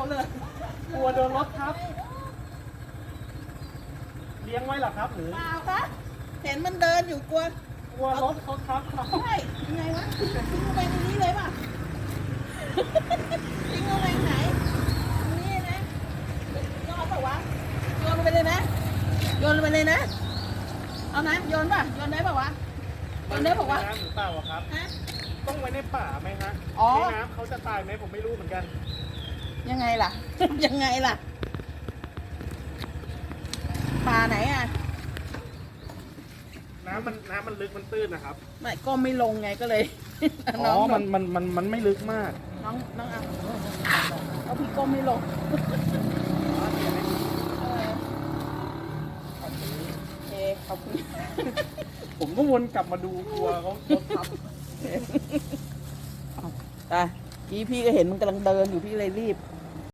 เขาเลย กลัวโดนรถทับ เลี้ยงไว้เหรอครับ หรือ เปล่าคะเห็นมันเดินอยู่กลัวกลัวรถเขาทับครับใช่ยังไงวะทิ้งลงไปในนี้เลยป่ะ ทิ้งลงไปไหนนี่นะยอดเปล่าวะโยนลงไปเลยนะ โยนลงไปเลยนะ เอานะโยนป่ะ โยนได้ป่าวะ โยนได้ป่าวะ น้ำหรือเปล่าอะครับ ฮะ ต้องไว้ในป่าไหมฮะอ๋อ ในน้ำเขาจะตายไหมผมไม่รู้เหมือนกัน ยังไงล่ะ ยังไงล่ะป่าไหนอะ น้ำมันน้ำมันลึกมันตื้นนะครับ ไม่ก็ไม่ลงไงก็เลย อ๋น้อ องมันมันมันมันไม่ลึกมาก น้องน้องเอาเอาพี่ก้มไม่ลงเออโอเคขอบคุณผมก็วนกลับมาดูกลัวเขารถทับตา กี้พี่ก็เห็นมันกำลังเดินอยู่พี่เลยรีบ